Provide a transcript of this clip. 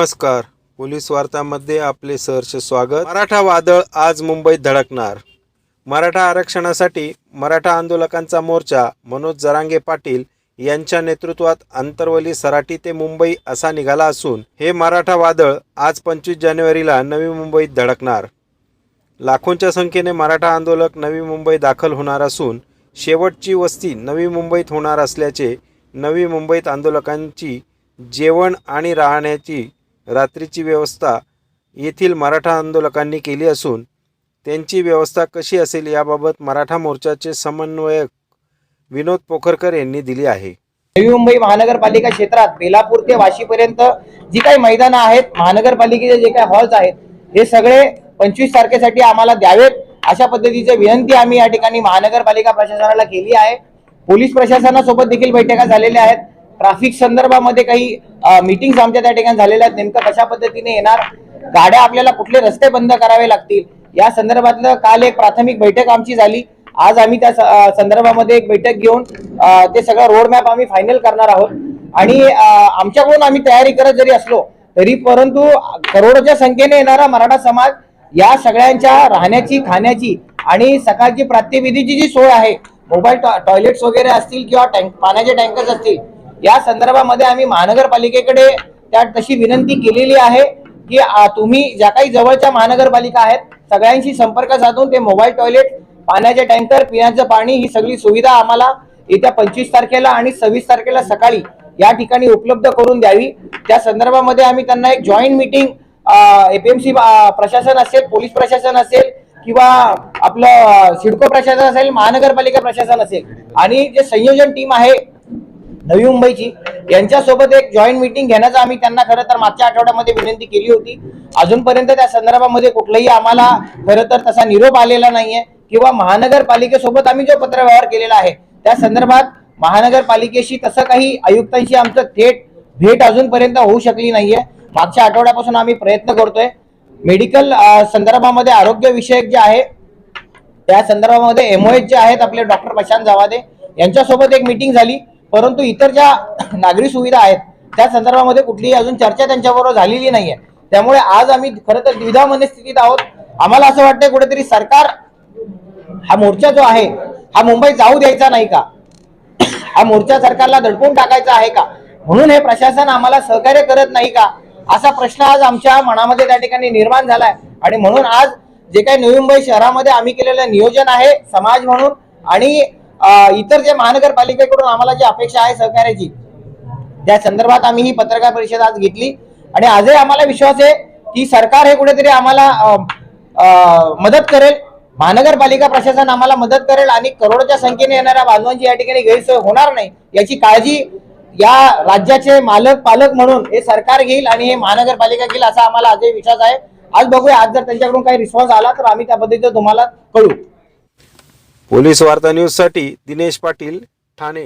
नमस्कार. पोलीस वार्तामध्ये आपले सहर्ष स्वागत. मराठा वादळ आज मुंबईत धडकणार. मराठा आरक्षणासाठी मराठा आंदोलकांचा मोर्चा मनोज जरांगे पाटील यांच्या नेतृत्वात आंतरवली सराटी ते मुंबई असा निघाला असून हे मराठा वादळ आज पंचवीस जानेवारीला नवी मुंबईत धडकणार. लाखोंच्या संख्येने मराठा आंदोलक नवी मुंबई दाखल होणार असून शेवटची वस्ती नवी मुंबईत होणार असल्याचे नवी मुंबईत आंदोलकांची जेवण आणि राहण्याची रात्रीची व्यवस्था येथील मराठा आंदोलकांनी केली असून त्यांची व्यवस्था कशी असेल याबाबत मराठा मोर्चाचे समन्वयक विनोद पोखरकर यांनी दिली आहे. नवी मुंबई महानगरपालिका क्षेत्रात बेलापूर ते वाशीपर्यंत जी काही मैदानं आहेत महानगरपालिकेचे जे काही हॉल्स आहेत हे सगळे पंचवीस तारखेसाठी आम्हाला द्यावेत. अशा पद्धतीची विनंती आम्ही या ठिकाणी महानगरपालिका प्रशासनाला केली आहे. पोलीस प्रशासनासोबत देखील बैठका झालेल्या आहेत. ट्रॅफिक संदर्भामध्ये काही मीटिंग्स आमच्या त्या ठिकाणी झालेल्या आहेत. नेमकं कशा पद्धतीने येणार? गाड्या आपल्याला कुठले रस्ते बंद करावे लागतील? या संदर्भातलं काल एक प्राथमिक बैठक आमची झाली. आज आम्ही त्या स- संदर्भामध्ये एक बैठक घेऊन ते सगळं रोड मॅप आम्ही फायनल करणार आहोत. आणि आमच्याकडून आम्ही तयारी करत जरी असलो तरी परंतु करोडोच्या संख्येने येणारा मराठा समाज या सगळ्यांच्या राहण्याची खाण्याची आणि सकाळची प्रात्यविधीची जी सोय आहे मोबाईल टॉयलेट्स वगैरे असतील किंवा टँक पाण्याचे टँकर्स असतील या संदर्भामध्ये आम्ही महानगरपालिकेकडे त्या तशी विनंती केलेली आहे की तुम्ही ज्या काही जवळच्या महानगरपालिका आहेत सगळ्यांशी संपर्क साधून ते मोबाईल टॉयलेट पाण्याचे टँकर पिण्याचं पाणी ही सगळी सुविधा आम्हाला येत्या पंचवीस तारखेला आणि सव्वीस तारखेला सकाळी या ठिकाणी उपलब्ध करून द्यावी. त्या संदर्भामध्ये आम्ही त्यांना एक जॉईंट मिटिंग एपीएमसी प्रशासन असेल पोलीस प्रशासन असेल किंवा आपलं सिडको प्रशासन असेल महानगरपालिका प्रशासन असेल. आणि जे संयोजन टीम आहे नवी मुंबईची. यांच्यासोबत एक जॉईंट मिटिंग घेण्याचं आम्ही त्यांना खरं तर मागच्या आठवड्यामध्ये विनंती केली होती. अजूनपर्यंत त्या संदर्भामध्ये कुठलाही आम्हाला खरं तर तसा निरोप आलेला नाहीये. किंवा महानगरपालिकेसोबत आम्ही जो पत्रव्यवहार केलेला आहे त्या संदर्भात महानगरपालिकेशी तसं काही आयुक्तांशी आमचं थेट भेट अजूनपर्यंत होऊ शकली नाहीये. मागच्या आठवड्यापासून आम्ही प्रयत्न करतोय. मेडिकल संदर्भामध्ये आरोग्य विषयक जे आहे त्या संदर्भामध्ये एमओएच जे आहेत आपले डॉक्टर प्रशांत जावादे यांच्यासोबत एक मीटिंग झाली. परंतु इतर ज्या नागरी सुविधा आहेत त्या संदर्भामध्ये कुठलीही अजून चर्चा त्यांच्याबरोबर झालेली नाहीये. त्यामुळे आज आम्ही खरं तर द्विधा मनस्थितीत आहोत. आम्हाला असं वाटतंय कुठेतरी सरकार हा मोर्चा जो आहे हा मुंबईत जाऊ द्यायचा नाही का? हा मोर्चा सरकारला दडपून टाकायचा आहे का? म्हणून हे प्रशासन आम्हाला सहकार्य करत नाही का? असा प्रश्न आज आमच्या मनामध्ये त्या ठिकाणी निर्माण झालाय. आणि म्हणून आज जे काही नवी मुंबई शहरामध्ये आम्ही केलेलं नियोजन आहे समाज म्हणून आणि इतर जे महानगरपालिकेकडून आम्हाला जी अपेक्षा आहे सहकार्याची त्या संदर्भात आम्ही ही पत्रकार परिषद आज घेतली. आणि आजही आम्हाला विश्वास आहे की सरकार हे कुठेतरी आम्हाला मदत करेल. महानगरपालिका प्रशासन आम्हाला मदत करेल आणि करोडोच्या संख्येने येणाऱ्या बांधवांची या ठिकाणी गैरसोय होणार नाही याची काळजी या राज्याचे मालक पालक म्हणून हे सरकार घेईल आणि हे महानगरपालिका घेईल असा आम्हाला आजही विश्वास आहे. आज बघूया आज जर त्यांच्याकडून काही रिस्पॉन्स आला तर आम्ही त्या पद्धतीचं तुम्हाला कळू. पोलीस वार्ता न्यूजसाठी दिनेश पाटील ठाणे.